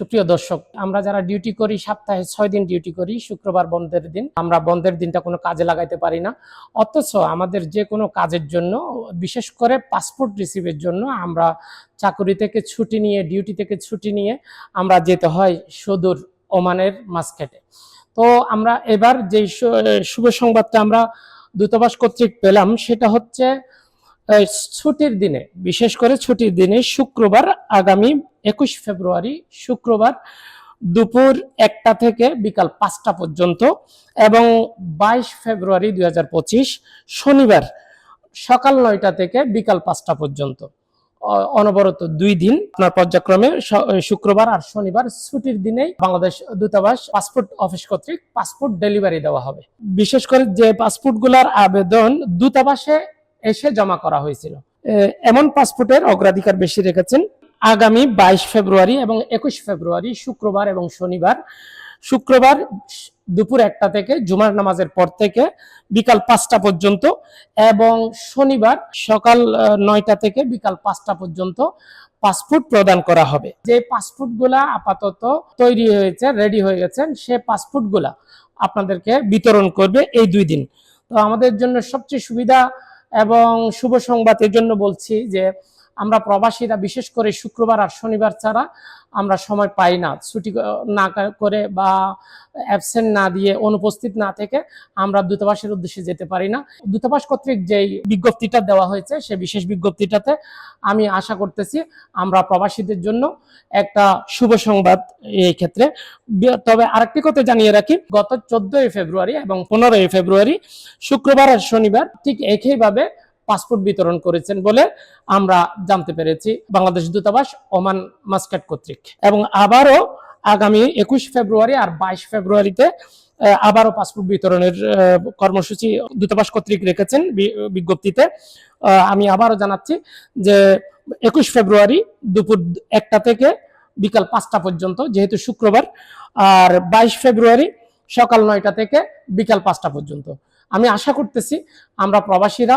সুপ্রিয় দর্শক, আমরা যারা ডিউটি করি, সপ্তাহে ছয় দিন ডিউটি করি, শুক্রবার বন্ধের দিন, আমরা বন্ধের দিনটা কোনো কাজে লাগাইতে পারি না। অথচ আমাদের যে কোনো কাজের জন্য, বিশেষ করে পাসপোর্ট রিসিভের জন্য, আমরা চাকুরি থেকে ছুটি নিয়ে ডিউটি থেকে ছুটি নিয়ে, আমরা যেতে হয় সুদূর ওমানের মাসকেটে তো আমরা এবার যে শুভ সংবাদটা আমরা দূতাবাস কর্তৃক পেলাম, সেটা হচ্ছে ছুটির দিনে, বিশেষ করে ছুটির দিনে শুক্রবার আগামী একুশ ফেব্রুয়ারি, শুক্রবার দুপুর একটা থেকে বিকাল পাঁচটা পর্যন্ত এবং বাইশ ফেব্রুয়ারি দু হাজার পঁচিশ, শনিবার সকাল নয়টা থেকে বিকাল পাঁচটা পর্যন্ত। অনবরত দুই দিন আপনার পর্যায়ক্রমে শুক্রবার আর শনিবার ছুটির দিনেই বাংলাদেশ দূতাবাস পাসপোর্ট অফিস কর্তৃক পাসপোর্ট ডেলিভারি দেওয়া হবে। বিশেষ করে যে পাসপোর্টগুলোর আবেদন দূতাবাসে এসে জমা করা হয়েছিল। এমন পাসপোর্টের অগ্রাধিকার বেশি রেখেছেন আগামী বাইশ ফেব্রুয়ারি এবং একুশ ফেব্রুয়ারি, শুক্রবার এবং শনিবার। শুক্রবার দুপুর একটা থেকে জুমার নামাজের পর থেকে বিকাল পাঁচটা পর্যন্ত এবং শনিবার সকাল নয়টা থেকে বিকাল পাঁচটা পর্যন্ত পাসপোর্ট প্রদান করা হবে। যে পাসপোর্টগুলা আপাতত তৈরি হয়েছে, রেডি হয়ে গেছেন, সে পাসপোর্টগুলা আপনাদেরকে বিতরণ করবে এই দুই দিন। তো আমাদের জন্য সবচেয়ে সুবিধা এবং শুভ সংবাদের জন্য বলছি যে আমরা প্রবাসীরা, বিশেষ করে শুক্রবার আর শনিবার ছাড়া আমরা সময় পাই না। ছুটি না করে বা অ্যাবসেন্ট না দিয়ে, অনুপস্থিত না থেকে আমরা দূতাবাসের উদ্দেশ্যে যেতে পারি না। দূতাবাস কর্তৃক যেই বিজ্ঞপ্তিটা দেওয়া হয়েছে, সে বিশেষ বিজ্ঞপ্তিটাতে আমি আশা করতেছি আমরা প্রবাসীদের জন্য একটা শুভ সংবাদ এই ক্ষেত্রে। তবে আরেকটি কথা জানিয়ে রাখি, গত চোদ্দই ফেব্রুয়ারি এবং পনেরোই ফেব্রুয়ারি, শুক্রবার আর শনিবার ঠিক একইভাবে পাসপোর্ট বিতরণ করেছেন বলে আমরা জানতে পেরেছি। বাংলাদেশ দূতাবাস ওমান মাস্কাট কর্তৃক। এবং আবারও আগামী একুশ ফেব্রুয়ারি আর বাইশ ফেব্রুয়ারিতে আবারও পাসপোর্ট বিতরণের কর্মসূচি দূতাবাস কর্তৃক রেখেছেন বিজ্ঞপ্তিতে। আমি আবারও জানাচ্ছি যে একুশ ফেব্রুয়ারি দুপুর একটা থেকে বিকাল পাঁচটা পর্যন্ত, যেহেতু শুক্রবার, আর বাইশ ফেব্রুয়ারি সকাল নয়টা থেকে বিকাল পাঁচটা পর্যন্ত। আমি আশা করতেছি আমরা প্রবাসীরা